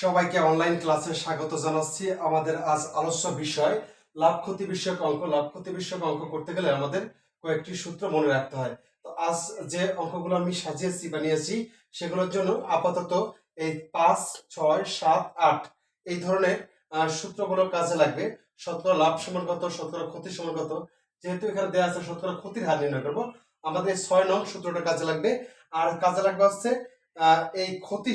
সবাইকে অনলাইন ক্লাসে স্বাগত জানাচ্ছি। আমাদের আজ আলোচ্য বিষয়, লাভ ক্ষতি বিষয়ক অঙ্ক। লাভ ক্ষতি বিষয়ক অঙ্ক করতে গেলে আমাদের কয়েকটি সূত্র মনে রাখতে হয়। তো আজ যে অঙ্কগুলো আমি সাজিয়েছি, বানিয়েছি, সেগুলোর জন্য আপাতত এই পাঁচ, ছয়, সাত, আট এই ধরনের সূত্রগুলো কাজে লাগবে। শতকরা লাভ সমান কত? শতকরা ক্ষতি সমান কত? যেহেতু এখানে দেওয়া আছে শতকরা ক্ষতির হার নির্ণয় করব, আমাদের ছয় নং সূত্রটা কাজে লাগবে। আর কাজে লাগবে হচ্ছে এই ক্ষতি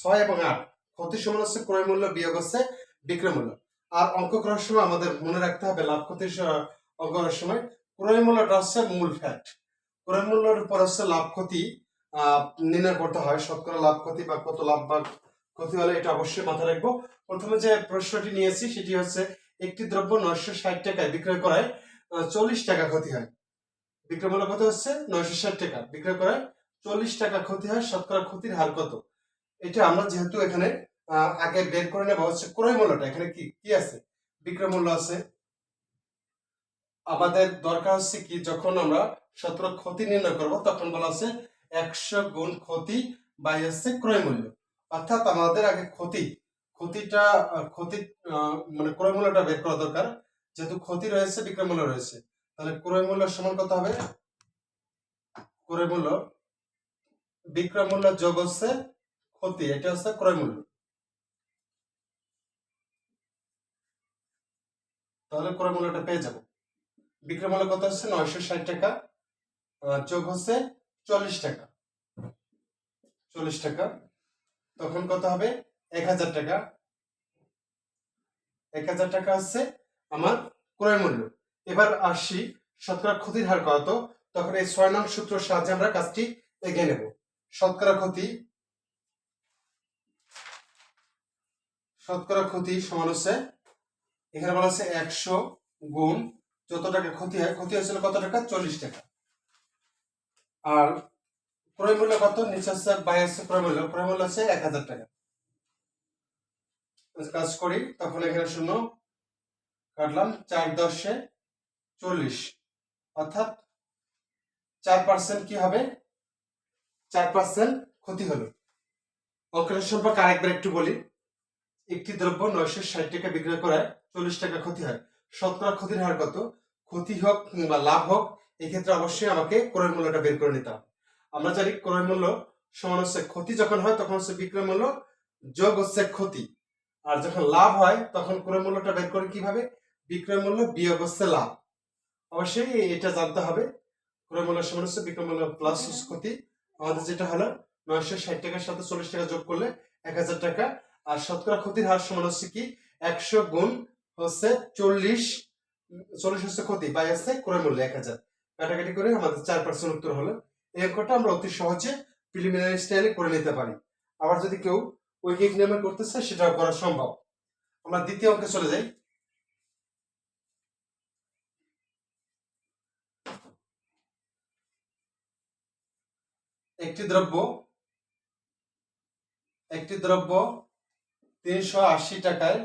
ছয় এবং আট। ক্ষতি সমান হচ্ছে ক্রয় মূল্য বিয়োগ হচ্ছে বিক্রয় মূল্য। আর অঙ্ক করার সময় আমাদের মনে রাখতে হবে লাভ, ক্ষতির অঙ্ক করার সময় ক্রয় মূল্যটা হচ্ছে মূল ফ্যাক্ট। ক্রয় মূল্যের উপর হচ্ছে লাভ, ক্ষতি নির্ণয় করতে হয় শতকরা লাভ, ক্ষতি বা কত লাভ বা ক্ষতি হলে এটা অবশ্যই মাথায় রাখব। প্রথমে যে প্রশ্নটি নিয়েছি সেটি হচ্ছে, একটি দ্রব্য নয়শো ষাট টাকায় বিক্রয় করায় চল্লিশ টাকা ক্ষতি হয়। বিক্রয় মূল্য কত হচ্ছে? নয়শো ষাট টাকা। বিক্রয় করায় চল্লিশ টাকা ক্ষতি হয়, শতকরা ক্ষতির হার কত? এটা আমরা যেহেতু এখানে আগে বের করে নেব, হচ্ছে ক্রয় মূল্যটা, এখানে কি কি আছে? বিক্রয় মূল্য আছে। আমাদের দরকার হচ্ছে কি, যখন আমরা শতকরা ক্ষতি নির্ণয় করব, তখন বলা আছে একশো গুণ ক্ষতি বাই হচ্ছে ক্রয় মূল্য। অর্থাৎ আমাদের আগে ক্ষতি, ক্ষতিটা ক্ষতি মানে ক্রয় মূল্যটা বের করা দরকার। যেহেতু ক্ষতি রয়েছে, বিক্রয় মূল্য রয়েছে। তাহলে ক্রয় মূল্য সমান কত হবে? ক্রয় মূল্য, বিক্রয় মূল্য যোগ হচ্ছে ক্ষতি, এটা হচ্ছে ক্রয় মূল্য। তাহলে ক্রয় মূল্যটা পেয়ে যাব। বিক্রয় মূল্য কত হচ্ছে? নয়শো ষাট টাকা। যোগ হচ্ছে চল্লিশ টাকা। চল্লিশ টাকা। তখন কত হবে? এক হাজার টাকা। এক হাজার টাকা হচ্ছে আমার ক্রয় মূল্য। এবার আসি শতকরা ক্ষতির হার কত? তখন এই ছয় নং সূত্রের সাহায্যে আমরা কাজটি এগিয়ে নেব। শতকরা ক্ষতি শতকরা ক্ষতি সমান হচ্ছে, এখানে বলা হচ্ছে একশো গুণ যত টাকা ক্ষতি হয়, ক্ষতি হয়েছিল কত টাকা? চল্লিশ টাকা। আর ক্রয় মূল্য কত? নিচে হচ্ছে, বাই হচ্ছে ক্রয় মূল্য ক্রয় মূল্য হচ্ছে এক হাজার টাকা। কাজ করি, তখন এখানে শূন্য কাটলাম, চার দশে চল্লিশ। অর্থাৎ চার পার্সেন্ট কি হবে? চার পার্সেন্ট ক্ষতি হলো। অঙ্কের সম্পর্কে আরেকবার একটু বলি। একটি দ্রব্য নয়শো ষাট টাকা বিক্রয় করায় চল্লিশ টাকা ক্ষতি হয়। শতকরা ক্ষতির হার কত? ক্ষতি হোক কিংবা লাভ হোক এই ক্ষেত্রে অবশ্যই আমাকে ক্রয় মূল্যটা বের করে নিতাম আমরা জানি ক্রয় মূল্য সমান হচ্ছে ক্ষতি, যখন হয় তখন হচ্ছে বিক্রয় মূল্য যোগ হচ্ছে ক্ষতি। আর যখন লাভ হয়, তখন ক্রয় মূল্যটা বের করে কীভাবে? বিক্রয় মূল্য বিয়োগ হচ্ছে লাভ। অবশ্যই এটা জানতে হবে। ক্রয় মূল্য সমান হচ্ছে বিক্রয় মূল্য প্লাস ক্ষতি। আমাদের যেটা হলো, নয়শো ষাট টাকার সাথে চল্লিশ টাকা যোগ করলে এক হাজার টাকা আর শতকরা ক্ষতির হার সমান হচ্ছে কি, একশো গুণ হচ্ছে চল্লিশ চল্লিশ হচ্ছে ক্ষতি বাই হচ্ছে ক্রয় মূল্য এক হাজার। কাটাকাটি করে আমাদের চার পার্সেন্ট উত্তর হলো। এই অঙ্কটা আমরা অতি সহজে প্রিলিমিনারি স্টাইলে করে নিতে পারি। আবার যদি কেউ ঐকিক নিয়মে করতে চায়, সেটাও করা সম্ভব। আমরা দ্বিতীয় অঙ্কে চলে যাই। একটি দ্রব্য একটি দ্রব্য তিনশো আশি টাকায়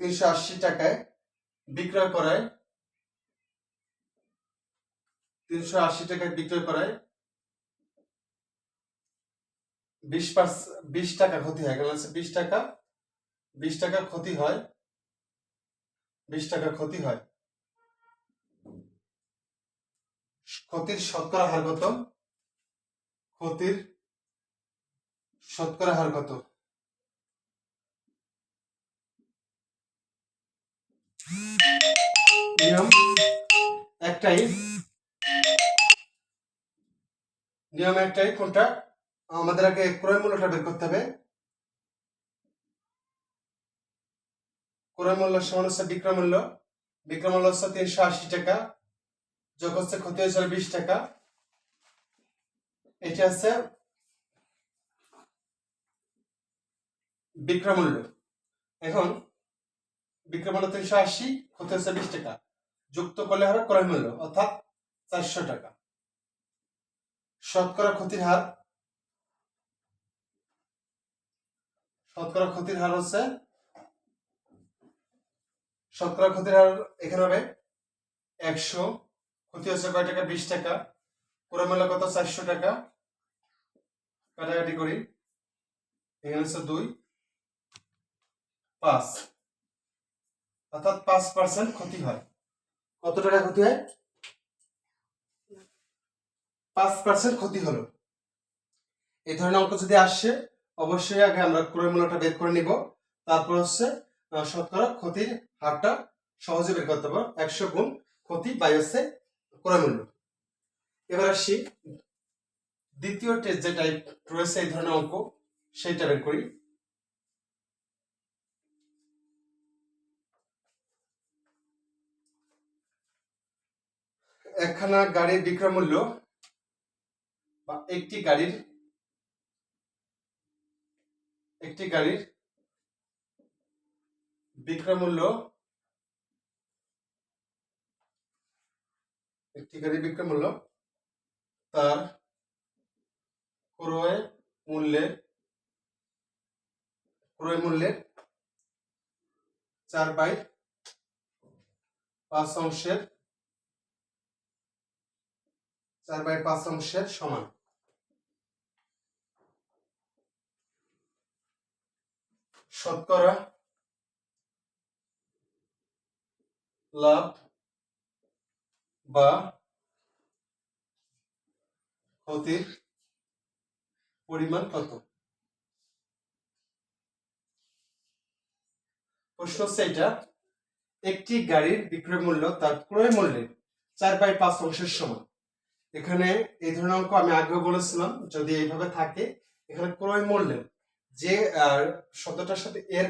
তিনশো আশি টাকায় বিক্রয় করায় তিনশো আশি টাকায় বিক্রয় করায় বিশ টাকা ক্ষতি হয় হচ্ছে বিশ টাকা বিশ টাকা ক্ষতি হয়, বিশ টাকা ক্ষতি হয়। ক্ষতির শতকরা হার কত? ক্ষতির শতকরা হার কত? নিয়ম একটাই। নিয়ম একটাই, কোনটা? আমাদের আগে ক্রয় মূল্যটা বের করতে হবে। ক্রয় মূল্য সমান হচ্ছে বিক্রয় মূল্য। বিক্রয় মূল্য হচ্ছে তিনশো আশি টাকা। যোগ হচ্ছে ক্ষতি হয়েছিল বিশ টাকা। এটা হচ্ছে বিক্রয় মূল্য এখন বিক্রয় মূল্য তিনশো আশি ক্ষতি হচ্ছে বিশ টাকা। যুক্ত করলে হবে ক্রয় মূল্য, অর্থাৎ চারশো টাকা। শতকরা ক্ষতির হার, শতকরা ক্ষতির হার হচ্ছে, শতকরা ক্ষতির হার এখানে হবে একশো। ক্ষতি হচ্ছে কয় টাকা? বিশ টাকা। ক্রয় মূল্য কত? চারশো টাকা। কাটাকাটি করি। এখানে হচ্ছে দুই। পাঁচ। অর্থাৎ পাঁচ পার্সেন্ট ক্ষতি হয়। কত টাকা ক্ষতি হয়? পাঁচ পার্সেন্ট ক্ষতি হলো। এই ধরনের অঙ্ক যদি আসে, অবশ্যই আগে আমরা ক্রয় মূল্যটা বের করে নিব। তারপর হচ্ছে শতকরা ক্ষতির হারটা সহজে বের করতে পারব। একশো গুণ ক্ষতি বাই হচ্ছে ক্রয় মূল্য। এবার আসি। দ্বিতীয় টেস্ট যে টাইপ রয়েছে, এই ধরনের অঙ্ক, সেইটা বের করি। একখানা গাড়ির বিক্রয় মূল্য বা একটি গাড়ির একটি গাড়ির বিক্রয় মূল্য, একটি গাড়ির বিক্রয় মূল্য তার ক্রয় মূল্যের ক্রয় মূল্যের চার বাই পাঁচ অংশের চার বাই পাঁচ অংশের সমান। শতকরা লাভ বা ক্ষতির পরিমাণ কত? প্রশ্ন হচ্ছে এটা, একটি গাড়ির বিক্রয় মূল্য তার ক্রয় মূল্যের চার বাই পাঁচ অংশের সমান। এখানে এই ধরনের অঙ্ক আমি আগেও বলেছিলাম, যদি এইভাবে থাকে, এখানে ক্রয় মূল্যের যে শব্দটার সাথে এর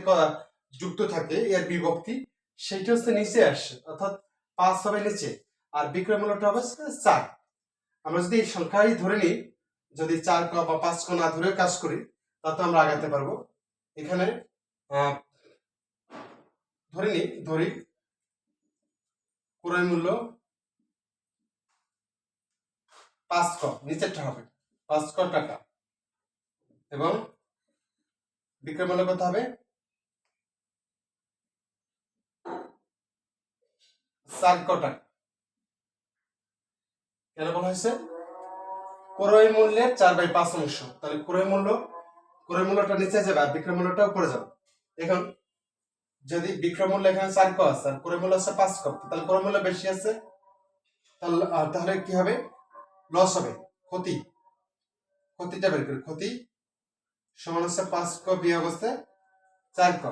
যুক্ত থাকে, এর বিভক্তি, সেইটা হচ্ছে নিচে আসে, অর্থাৎ পাঁচ হবে নিচে, আর বিক্রয় মূল্যটা হবে চার। আমরা যদি এই সংখ্যাই ধরে নিই, যদি চার ক বা পাঁচ ক না ধরে কাজ করি তাতে আমরা আগাতে পারব। এখানে ধরে নিই, ধরি, ক্রয় মূল্য পাঁচ ক, নিচেরটা হবে। পাঁচ টাকা। এবং বিক্রয় মূল্য কত হবে? ক্রয় মূল্যের চার বাই পাঁচ অংশ। তাহলে ক্রয় মূল্য, ক্রয় মূল্যটা নিচে যাবে আর বিক্রয় মূল্যটা যাবে। এখন যদি বিক্রয় এখানে চার ক আছে পাঁচ ক, তাহলে ক্রয় বেশি আছে, তাহলে তাহলে কি হবে? লস হবে। ক্ষতি। ক্ষতিটা বের করি। ক্ষতি সমান হচ্ছে পাঁচ ক বিয়োগ হচ্ছে চার ক।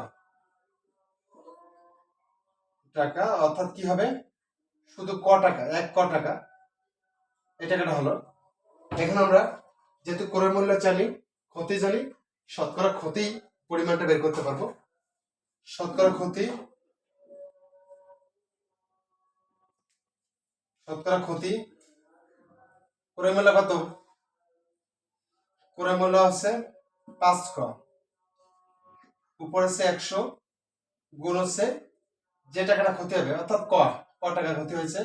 টাকা, অর্থাৎ কি হবে? শুধু ক টাকা, এক ক টাকা। এই টাকাটা হলো। এখন আমরা যেহেতু ক্রয় মূল্য জানি, ক্ষতি জানি, শতকরা ক্ষতি পরিমাণটা বের করতে পারব। শতকরা ক্ষতি শতকরা ক্ষতি ক্রয় মূল্য কত? ক্রয় মূল্য আছে পাঁচ ক। উপর আছে একশো, গুণ হচ্ছে যে টাকাটা ক্ষতি হবে, অর্থাৎ ক ক টাকা ক্ষতি হয়েছে।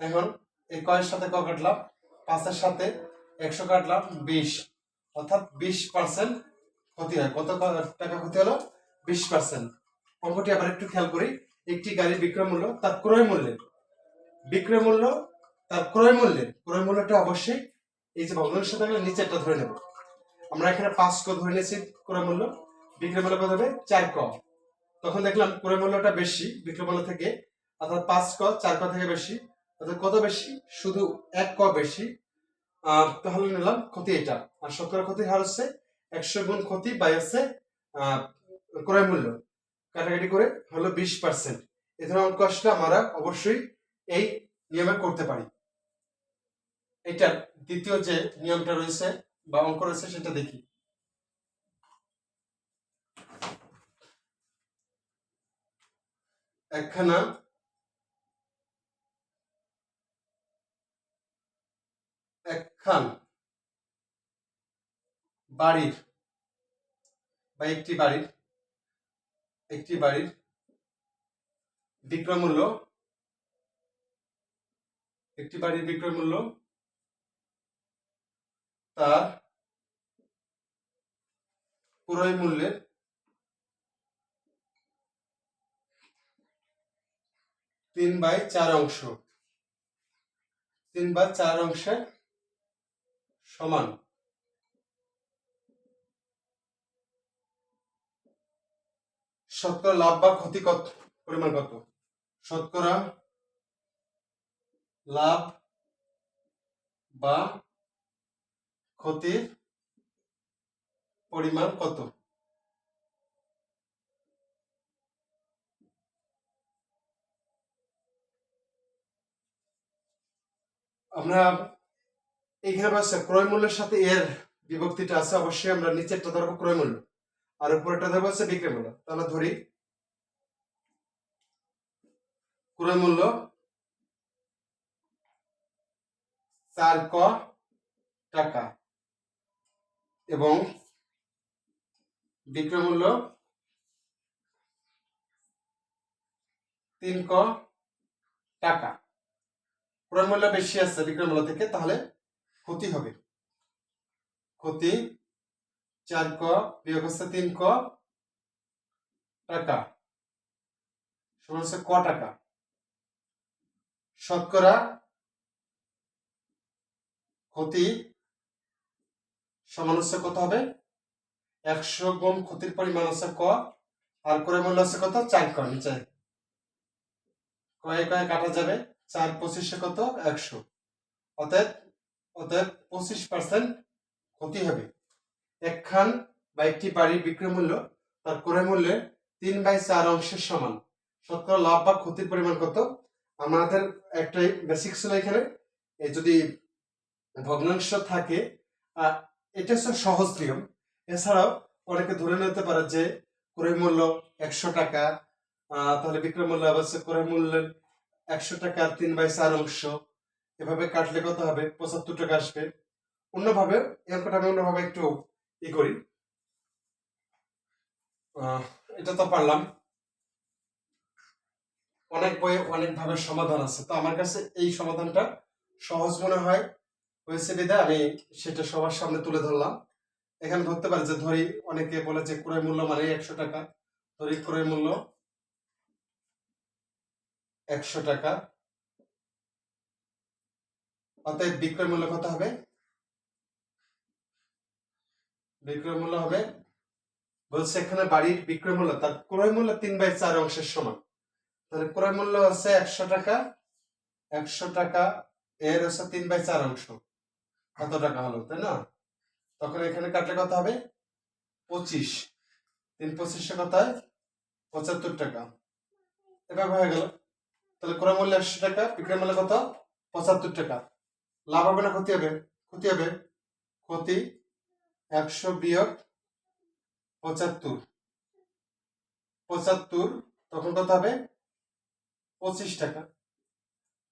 এখন এই কয়ের সাথে ক কাটলাম, পাঁচের সাথে একশো কাটলাম, বিশ। অর্থাৎ বিশ পার্সেন্ট ক্ষতি হয়। কত টাকা ক্ষতি হলো? বিশ পার্সেন্ট অঙ্কটি আবার একটু খেয়াল করি। একটি গাড়ির বিক্রয় মূল্য, তার ক্রয় মূল্যে। বিক্রয় মূল্য তার ক্রয় মূল্যের ক্রয় মূল্যটা অবশ্যই এই যে ভগ্নাংশ থাকলে নিচেরটা ধরে নেব। আমরা এখানে পাঁচ ক ধরে নিয়েছি ক্রয় মূল্য বিক্রয় মূল্য কত হবে? চার ক। তখন দেখলাম ক্রয় মূল্যটা বেশি বিক্রয় মূল্য থেকে অর্থাৎ পাঁচ ক চার ক থেকে বেশি। অর্থাৎ কত বেশি? শুধু এক ক বেশি। আহ, তাহলে নিলাম ক্ষতি এটা। আর শতকরা ক্ষতির হার হচ্ছে একশো গুণ ক্ষতি বাই হচ্ছে ক্রয় মূল্য। কাটাকাটি করে হলো বিশ পার্সেন্ট এ ধরনের অঙ্ক আসলে আমরা অবশ্যই এই নিয়মে করতে পারি। এটার দ্বিতীয় যে নিয়মটা রয়েছে বা অঙ্ক রয়েছে সেটা দেখি। একখানা একখান বাড়ির বা একটি বাড়ির একটি বাড়ির বিক্রয় মূল্য, একটি বাড়ির বিক্রয় মূল্য তার ক্রয় মূল্যের তিন বাই চার অংশ। তিন বাই চার অংশের সমান। শতকরা লাভ বা ক্ষতি কত? পরিমাণ কত? শতকরা লাভ বা ক্ষতির পরিমাণ কত? আমরা এইখানে পাচ্ছে ক্রয় মূল্যের সাথে এর বিভক্তিটা আছে, অবশ্যই আমরা নিচেরটা ধরবো ক্রয় মূল্য, আর উপরেরটা ধরবো হচ্ছে বিক্রয় মূল্য। তাহলে ধরি, ক্রয় মূল্য চার ক টাকা। এবং বিক্রয় মূল্য তিন ক টাকা। ক্রয় মূল্য বেশি আছে বিক্রয় মূল্য থেকে, তাহলে ক্ষতি হবে। ক্ষতি চার ক বিয়োগ হচ্ছে তিন ক টাকা। সমান হচ্ছে ক টাকা। শতকরা ক্ষতি সমান হচ্ছে কত হবে? একশো গুণ ক্ষতির পরিমাণ হচ্ছে ক, আর করে মূল্য হচ্ছে কত? চার ক, নিচে। কয়ে কয়ে কাটা যাবে। চার পঁচিশে কত? একশো। অতএব অতএব পঁচিশ পার্সেন্ট ক্ষতি হবে। একখান বা একটি বাড়ির বিক্রয় মূল্য, তার ক্রয় মূল্যের তিন বাই চার অংশের সমান। শতকরা লাভ বা ক্ষতির পরিমাণ কত? আমাদের একটাই বেসিক ছিল এখানে। যদি ভগ্নাংশ থাকে এটা হচ্ছে সহজ নিয়ম। এছাড়াও অনেকে ধরে নিতে পারে যে ক্রয় মূল্য একশো টাকা তাহলে বিক্রয় মূল্য অবশ্যই ক্রয় মূল্যের একশো টাকার তিন বাই চার অংশ। এভাবে কাটলে কত হবে? পঁচাত্তর টাকা আসবে। অন্যভাবে অঙ্কটা আমি অন্যভাবে একটু ই করি। এটা তো পারলাম। অনেক বইয়ে অনেক ভাবে সমাধান আছে। তো আমার কাছে এই সমাধানটা সহজ মনে হয়। হয়েছে বিধায় আমি সেটা সবার সামনে তুলে ধরলাম। এখানে ধরতে পারে যে ধরি, অনেকে বলে যে ক্রয় মূল্য মানে একশো টাকা। ধরি ক্রয় মূল্য একশো টাকা। অতএব বিক্রয় মূল্য কত হবে? বিক্রয় মূল্য হবে, বলছে এখানে বাড়ির বিক্রয় মূল্য, তার ক্রয় মূল্য তিন বাই চার অংশের সমান। তাহলে ক্রয় মূল্য হচ্ছে একশো টাকা একশো টাকা, এর হচ্ছে তিন বাই চার অংশ। কত টাকা হলো, তাই না? তখন এখানে কাটলে কত হবে? পঁচিশ। তিন পঁচিশে কত হয় পঁচাত্তর টাকা। এভাবে হয়ে গেল। তাহলে ক্রয় মূল্য একশো টাকা, বিক্রয় মূল্য কত? পঁচাত্তর টাকা। লাভ হবে না ক্ষতি হবে? ক্ষতি হবে? ক্ষতি একশো বিয়োগ পঁচাত্তর। পঁচাত্তর, তখন কত হবে? পঁচিশ টাকা।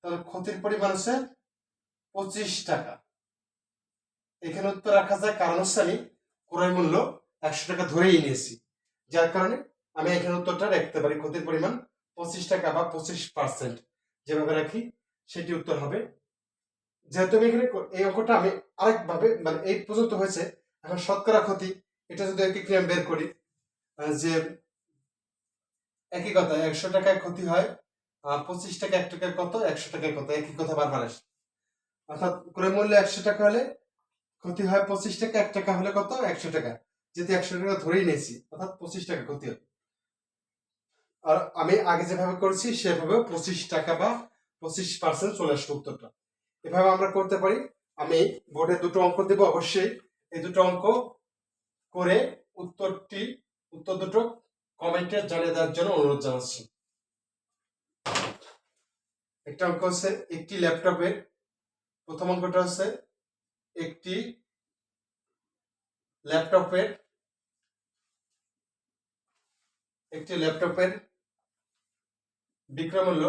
তাহলে ক্ষতির পরিমাণ হচ্ছে পঁচিশ টাকা। এখানে উত্তর রাখা যায় কারণ আমি ক্রয় মূল্য একশো টাকা ধরেই নিয়েছি। যার কারণে আমি এখানে উত্তরটা রাখতে পারি, ক্ষতির পরিমাণ পঁচিশ টাকা বা পঁচিশ পার্সেন্ট যেভাবে রাখি, সেটি উত্তর হবে। যেহেতু আমি এখানে এই অঙ্কটা আমি আরেকভাবে মানে এই পর্যন্ত হয়েছে, এখন শতকরা ক্ষতি, এটা যদি একই ক্রিয়াম বের করি যে একই কথা, একশো টাকায় ক্ষতি হয় পঁচিশ টাকা এক টাকার কত, একশো টাকায় কত, একই কথা বারবার আসে। অর্থাৎ ক্রয় মূল্য একশো টাকা হলে ক্ষতি হয় পঁচিশ টাকা, এক টাকা হলে কত? একশো টাকা। যেহেতু একশো টাকা ধরেই নিয়েছি, অর্থাৎ পঁচিশ টাকা ক্ষতি হবে। আর আমি আগে যেভাবে করেছি সেভাবে পঁচিশ টাকা বা পঁচিশ পার্সেন্ট চলে আসবে উত্তরটা। এভাবে আমরা করতে পারি। আমি বোর্ডে দুটো অঙ্ক দেব, অবশ্যই। এই দুটো অঙ্ক করে উত্তরটি, উত্তর দুটো কমেন্টে জানিয়ে দেওয়ার জন্য অনুরোধ জানাচ্ছি। একটা অঙ্ক হচ্ছে একটি ল্যাপটপের প্রথম অঙ্কটা হচ্ছে একটি ল্যাপটপের একটি ল্যাপটপের বিক্রয় মূল্য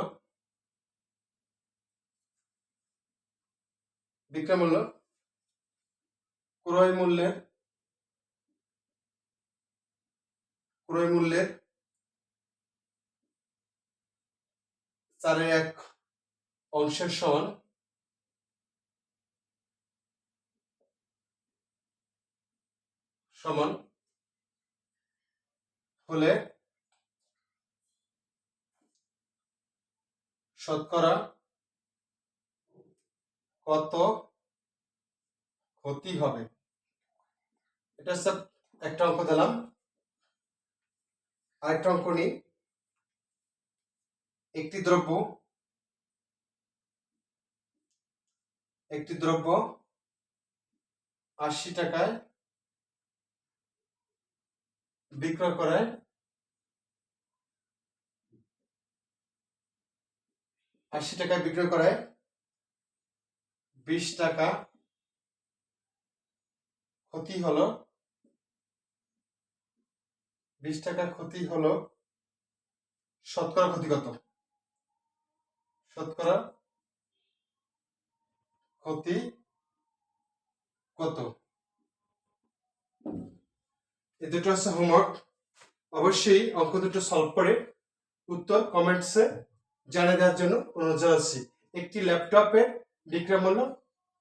বিক্রয় মূল্য ক্রয় মূল্যের ক্রয় মূল্যের চারের এক অংশের সমান। সমান হলে শতকরা কত ক্ষতি হবে? এটা হচ্ছে একটা অঙ্ক দিলাম। আরেকটা অঙ্ক নিই। একটি দ্রব্য একটি দ্রব্য আশি টাকায় বিক্রয় করায় আশি টাকায় বিক্রয় করায় বিশ টাকা ক্ষতি হলো। বিশ টাকা ক্ষতি হলো শতকরা ক্ষতি কত শতকরা ক্ষতি কত এই দুটো হচ্ছে হোমওয়ার্ক অবশ্যই অঙ্ক দুটো সলভ করে উত্তর কমেন্টসে জানিয়ে দেওয়ার জন্য অনুরোধ জানাচ্ছি। একটি ল্যাপটপের বিক্রয় মূল্য,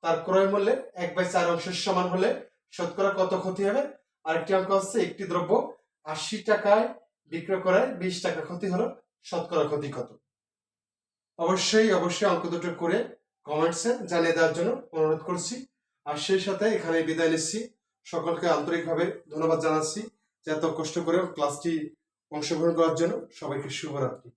তার ক্রয় মূল্যের এক বাই চার অংশের সমান হলে শতকরা কত ক্ষতি হবে? আরেকটি অঙ্ক হচ্ছে একটি দ্রব্য আশি টাকায় বিক্রয় করায় বিশ টাকা ক্ষতি হলো শতকরা ক্ষতি কত? অবশ্যই অবশ্যই অঙ্ক দুটো করে কমেন্টসে জানিয়ে দেওয়ার জন্য অনুরোধ করছি। আর সেই সাথে এখানে বিদায় নিচ্ছি। সকলকে আন্তরিকভাবে ধন্যবাদ জানাচ্ছি। যে এত কষ্ট করে ক্লাসটি অংশগ্রহণ করার জন্য সবাইকে শুভরাত্রি।